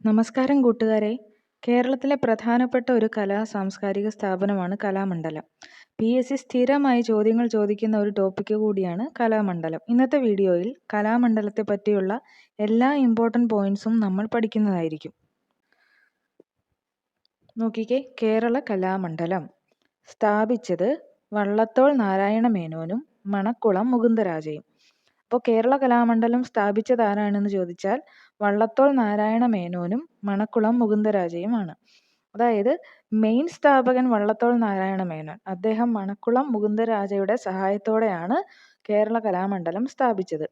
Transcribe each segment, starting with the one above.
നമസ്കാരം കൂട്ടുകാരെ. കേരളത്തിലെ പ്രധാനപ്പെട്ട ഒരു കലാ സാംസ്കാരിക സ്ഥാപനമാണ് കലാമണ്ഡലം. പി എസ് സി സ്ഥിരമായി ചോദ്യങ്ങൾ ചോദിക്കുന്ന ഒരു ടോപ്പിക്ക് കൂടിയാണ് കലാമണ്ഡലം. ഇന്നത്തെ വീഡിയോയിൽ കലാമണ്ഡലത്തെ പറ്റിയുള്ള എല്ലാ ഇമ്പോർട്ടന്റ് പോയിന്റ്സും നമ്മൾ പഠിക്കുന്നതായിരിക്കും. നോക്കിക്കേ കേരള കലാമണ്ഡലം. സ്ഥാപിച്ചത് വള്ളത്തോൾ നാരായണ മേനോനും മണക്കുളം മുകുന്ദരാജയും. അപ്പോൾ കേരള കലാമണ്ഡലം സ്ഥാപിച്ചത് ആരാണെന്ന് ചോദിച്ചാൽ വള്ളത്തോൾ നാരായണ മേനോനും മണക്കുളം മുകുന്ദരാജയുമാണ്. അതായത് മെയിൻ സ്ഥാപകൻ വള്ളത്തോൾ നാരായണ മേനോൻ. അദ്ദേഹം മണക്കുളം മുകുന്ദരാജയുടെ സഹായത്തോടെയാണ് കേരള കലാമണ്ഡലം സ്ഥാപിച്ചത്.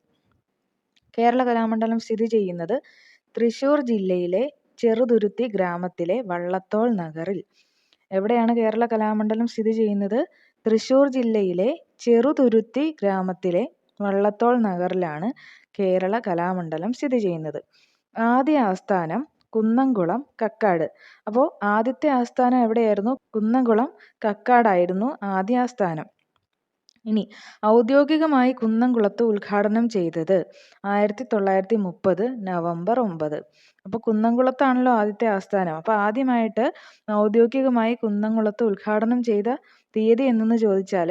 കേരള കലാമണ്ഡലം സ്ഥിതി ചെയ്യുന്നത് തൃശ്ശൂർ ജില്ലയിലെ ചെറുതുരുത്തി ഗ്രാമത്തിലെ വള്ളത്തോൾ നഗറിൽ. എവിടെയാണ് കേരള കലാമണ്ഡലം സ്ഥിതി ചെയ്യുന്നത്? തൃശ്ശൂർ ജില്ലയിലെ ചെറുതുരുത്തി ഗ്രാമത്തിലെ വള്ളത്തോൾ നഗറിലാണ് കേരള കലാമണ്ഡലം സ്ഥിതി ചെയ്യുന്നത്. ആദ്യ ആസ്ഥാനം കുന്നംകുളം കക്കാട്. അപ്പോൾ ആദ്യത്തെ ആസ്ഥാനം എവിടെയായിരുന്നു? കുന്നംകുളം കക്കാടായിരുന്നു ആദ്യ ആസ്ഥാനം. ഇനി ഔദ്യോഗികമായി കുന്നംകുളത്ത് ഉദ്ഘാടനം ചെയ്തത് ആയിരത്തി തൊള്ളായിരത്തി മുപ്പത് നവംബർ ഒമ്പത്. അപ്പോൾ കുന്നംകുളത്താണല്ലോ ആദ്യത്തെ ആസ്ഥാനം. അപ്പോൾ ആദ്യമായിട്ട് ഔദ്യോഗികമായി കുന്നംകുളത്ത് ഉദ്ഘാടനം ചെയ്ത തീയതി എന്നെന്ന് ചോദിച്ചാൽ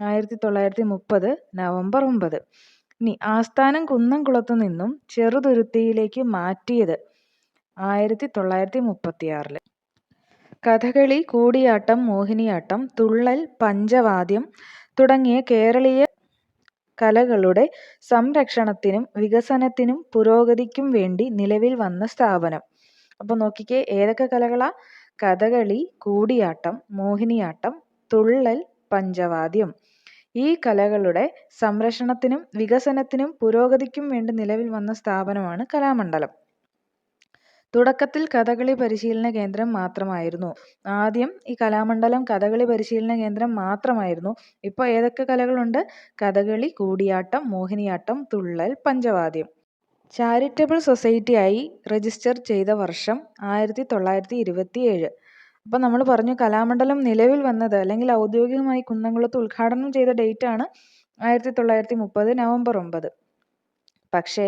ആയിരത്തി തൊള്ളായിരത്തി മുപ്പത് നവംബർ ഒമ്പത് ഇനി ആസ്ഥാനം കുന്നംകുളത്ത് നിന്നും ചെറുതുരുത്തിയിലേക്ക് മാറ്റിയത് ആയിരത്തി തൊള്ളായിരത്തി മുപ്പത്തി ആറിൽ കഥകളി കൂടിയാട്ടം മോഹിനിയാട്ടം തുള്ളൽ പഞ്ചവാദ്യം തുടങ്ങിയ കേരളീയ കലകളുടെ സംരക്ഷണത്തിനും വികസനത്തിനും പുരോഗതിക്കും വേണ്ടി നിലവിൽ വന്ന സ്ഥാപനം. അപ്പോൾ നോക്കിക്കേ ഏതൊക്കെ കലകളാ? കഥകളി കൂടിയാട്ടം മോഹിനിയാട്ടം തുള്ളൽ പഞ്ചവാദ്യം. ഈ കലകളുടെ സംരക്ഷണത്തിനും വികസനത്തിനും പുരോഗതിക്കും വേണ്ടി നിലവിൽ വന്ന സ്ഥാപനമാണ് കലാമണ്ഡലം. തുടക്കത്തിൽ കഥകളി പരിശീലന കേന്ദ്രം മാത്രമായിരുന്നു. ആദ്യം ഈ കലാമണ്ഡലം കഥകളി പരിശീലന കേന്ദ്രം മാത്രമായിരുന്നു. ഇപ്പോൾ ഏതൊക്കെ കലകളുണ്ട്? കഥകളി കൂടിയാട്ടം മോഹിനിയാട്ടം തുള്ളൽ പഞ്ചവാദ്യം. ചാരിറ്റബിൾ സൊസൈറ്റിയായി രജിസ്റ്റർ ചെയ്ത വർഷം ആയിരത്തി തൊള്ളായിരത്തി ഇരുപത്തി ഏഴ് അപ്പോൾ നമ്മൾ പറഞ്ഞു കലാമണ്ഡലം നിലവിൽ വന്നത് അല്ലെങ്കിൽ ഔദ്യോഗികമായി കുന്നംകുളത്ത് ഉദ്ഘാടനം ചെയ്ത ഡേറ്റ് ആണ് ആയിരത്തി തൊള്ളായിരത്തി മുപ്പത് നവംബർ ഒമ്പത്. പക്ഷേ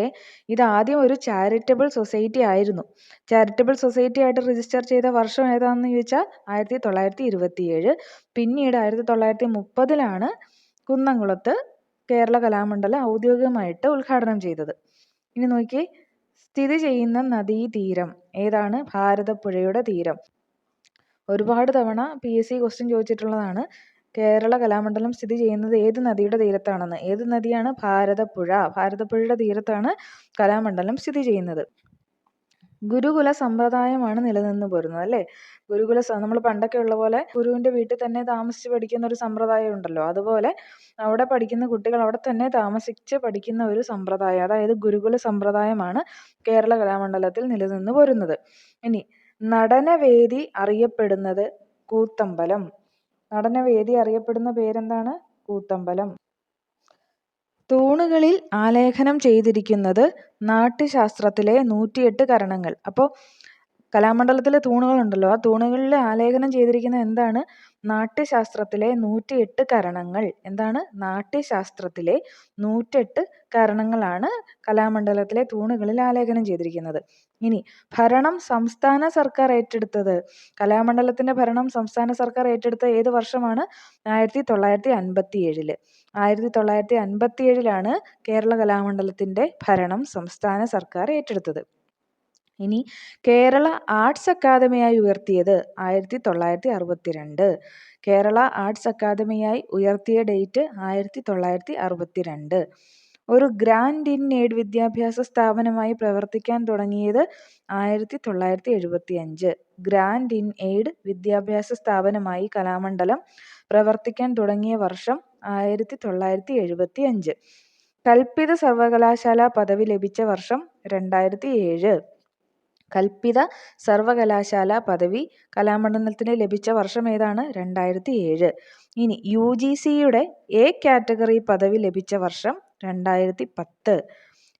ഇത് ആദ്യം ഒരു ചാരിറ്റബിൾ സൊസൈറ്റി ആയിരുന്നു. ചാരിറ്റബിൾ സൊസൈറ്റി ആയിട്ട് രജിസ്റ്റർ ചെയ്ത വർഷം ഏതാണെന്ന് ചോദിച്ചാൽ ആയിരത്തി തൊള്ളായിരത്തി ഇരുപത്തി ഏഴ് പിന്നീട് ആയിരത്തി തൊള്ളായിരത്തി മുപ്പതിലാണ് കുന്നംകുളത്ത് കേരള കലാമണ്ഡലം ഔദ്യോഗികമായിട്ട് ഉദ്ഘാടനം ചെയ്തത്. ഇനി നോക്കി സ്ഥിതി ചെയ്യുന്ന നദീതീരം ഏതാണ്? ഭാരതപ്പുഴയുടെ തീരം. ഒരുപാട് തവണ പി എസ് സി ക്വസ്റ്റ്യൻ ചോദിച്ചിട്ടുള്ളതാണ്. കേരള കലാമണ്ഡലം സ്ഥിതി ചെയ്യുന്നത് ഏത് നദിയുടെ തീരത്താണെന്ന്. ഏത് നദിയാണ് ഭാരതപ്പുഴ? ഭാരതപ്പുഴയുടെ തീരത്താണ് കലാമണ്ഡലം സ്ഥിതി ചെയ്യുന്നത്. ഗുരുകുല സമ്പ്രദായമാണ് നിലനിന്ന് പോരുന്നത് അല്ലേ? ഗുരുകുല നമ്മൾ പണ്ടൊക്കെ ഉള്ള പോലെ ഗുരുവിന്റെ വീട്ടിൽ തന്നെ താമസിച്ച് പഠിക്കുന്ന ഒരു സമ്പ്രദായം ഉണ്ടല്ലോ. അതുപോലെ അവിടെ പഠിക്കുന്ന കുട്ടികൾ അവിടെ തന്നെ താമസിച്ച് പഠിക്കുന്ന ഒരു സമ്പ്രദായം അതായത് ഗുരുകുല സമ്പ്രദായമാണ് കേരള കലാമണ്ഡലത്തിൽ നിലനിന്ന് പോരുന്നത്. ഇനി നടനവേദി അറിയപ്പെടുന്നത് കൂത്തമ്പലം. നടനവേദി അറിയപ്പെടുന്ന പേരെന്താണ്? കൂത്തമ്പലം. തൂണുകളിൽ ആലേഖനം ചെയ്തിരിക്കുന്നത് നാട്യശാസ്ത്രത്തിലെ നൂറ്റിയെട്ട് കരണങ്ങൾ. അപ്പോൾ കലാമണ്ഡലത്തിലെ തൂണുകളുണ്ടല്ലോ. ആ തൂണുകളിൽ ആലേഖനം ചെയ്തിരിക്കുന്നത് എന്താണ്? നാട്യശാസ്ത്രത്തിലെ നൂറ്റിയെട്ട് കരണങ്ങൾ. എന്താണ്? നാട്യശാസ്ത്രത്തിലെ നൂറ്റെട്ട് കരണങ്ങളാണ് കലാമണ്ഡലത്തിലെ തൂണുകളിൽ ആലേഖനം ചെയ്തിരിക്കുന്നത്. ഇനി ഭരണം സംസ്ഥാന സർക്കാർ ഏറ്റെടുത്തത്. കലാമണ്ഡലത്തിന്റെ ഭരണം സംസ്ഥാന സർക്കാർ ഏറ്റെടുത്ത ഏത് വർഷമാണ്? ആയിരത്തി തൊള്ളായിരത്തി അൻപത്തി ഏഴിൽ ആയിരത്തി തൊള്ളായിരത്തി അൻപത്തി ഏഴിലാണ് കേരള കലാമണ്ഡലത്തിന്റെ ഭരണം സംസ്ഥാന സർക്കാർ ഏറ്റെടുത്തത്. ഇനി കേരള ആർട്സ് അക്കാദമിയായി ഉയർത്തിയത് ആയിരത്തി തൊള്ളായിരത്തി അറുപത്തി രണ്ട് കേരള ആർട്സ് അക്കാദമിയായി ഉയർത്തിയ ഡേറ്റ് ആയിരത്തി തൊള്ളായിരത്തി അറുപത്തി രണ്ട് ഒരു ഗ്രാൻഡ് ഇൻ എയ്ഡ് വിദ്യാഭ്യാസ സ്ഥാപനമായി പ്രവർത്തിക്കാൻ തുടങ്ങിയത് ആയിരത്തി തൊള്ളായിരത്തി എഴുപത്തി അഞ്ച് ഗ്രാൻഡ് ഇൻ എയ്ഡ് വിദ്യാഭ്യാസ സ്ഥാപനമായി കലാമണ്ഡലം പ്രവർത്തിക്കാൻ തുടങ്ങിയ വർഷം ആയിരത്തി തൊള്ളായിരത്തി എഴുപത്തി അഞ്ച് കൽപ്പിത സർവകലാശാല പദവി ലഭിച്ച വർഷം രണ്ടായിരത്തി ഏഴ് കൽപ്പിത സർവകലാശാല പദവി കലാമണ്ഡലത്തിന് ലഭിച്ച വർഷം ഏതാണ്? രണ്ടായിരത്തി ഏഴ് ഇനി യു ജി സിയുടെ എ കാറ്റഗറി പദവി ലഭിച്ച വർഷം രണ്ടായിരത്തി പത്ത്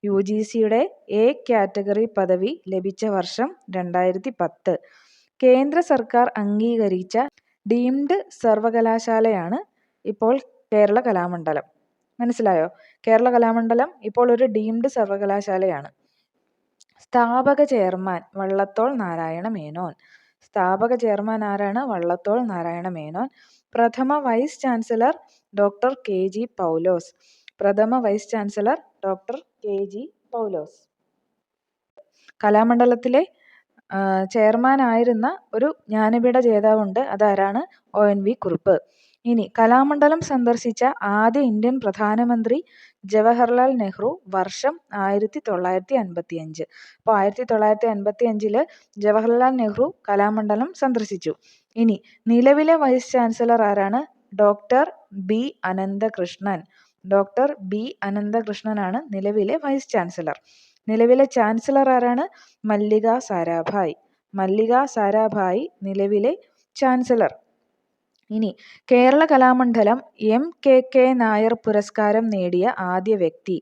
യു ജി സിയുടെ എ കാറ്റഗറി പദവി ലഭിച്ച വർഷം രണ്ടായിരത്തി പത്ത് കേന്ദ്ര സർക്കാർ അംഗീകരിച്ച ഡീംഡ് സർവകലാശാലയാണ് ഇപ്പോൾ കേരള കലാമണ്ഡലം. മനസ്സിലായോ? കേരള കലാമണ്ഡലം ഇപ്പോൾ ഒരു ഡീംഡ് സർവകലാശാലയാണ്. സ്ഥാപക ചെയർമാൻ വള്ളത്തോൾ നാരായണ മേനോൻ. സ്ഥാപക ചെയർമാൻ ആരാണ്? വള്ളത്തോൾ നാരായണ മേനോൻ. പ്രഥമ vice chancellor doctor K G Paulose. പ്രഥമ vice chancellor doctor K G Paulose. കലാമണ്ഡലത്തിലെ ചെയർമാനായിരുന്ന ഒരു ജ്ഞാനപീഠ ജേതാവുണ്ട്. അതാരാണ്? O N V Kurup. ഇനി കലാമണ്ഡലം സന്ദർശിച്ച ആദ്യ ഇന്ത്യൻ പ്രധാനമന്ത്രി ജവഹർലാൽ നെഹ്റു വർഷം ആയിരത്തി തൊള്ളായിരത്തി അൻപത്തി അഞ്ച് അപ്പോൾ ആയിരത്തി തൊള്ളായിരത്തി അൻപത്തി അഞ്ചിൽ ജവഹർലാൽ നെഹ്റു കലാമണ്ഡലം സന്ദർശിച്ചു. ഇനി നിലവിലെ വൈസ് ചാൻസലർ ആരാണ്? Doctor B Ananthakrishnan. Doctor B അനന്തകൃഷ്ണനാണ് നിലവിലെ വൈസ് ചാൻസലർ. നിലവിലെ ചാൻസലർ ആരാണ്? മല്ലിക സാരാഭായ്. മല്ലിക സാരാഭായ് നിലവിലെ ചാൻസലർ. ഇനി Kerala Kalamandalam M K K Nair പുരസ്കാരം നേടിയ ആദ്യ വ്യക്തി.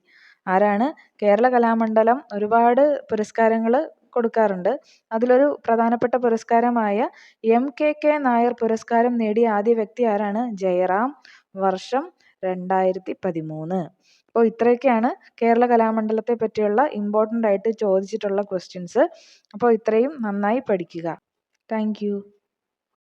ആരാണ്? കേരള കലാമണ്ഡലം ഒരുപാട് പുരസ്കാരങ്ങൾ കൊടുക്കാറുണ്ട്. അതിലൊരു പ്രധാനപ്പെട്ട പുരസ്കാരമായ എം കെ കെ നായർ പുരസ്കാരം നേടിയ ആദ്യ വ്യക്തി ആരാണ്? ജയറാം വർഷം രണ്ടായിരത്തി പതിമൂന്ന് അപ്പോൾ ഇത്രയൊക്കെയാണ് കേരള കലാമണ്ഡലത്തെ പറ്റിയുള്ള ഇമ്പോർട്ടന്റ് ആയിട്ട് ചോദിച്ചിട്ടുള്ള ക്വസ്റ്റ്യൻസ് അപ്പോൾ ഇത്രയും നന്നായി പഠിക്കുക. താങ്ക്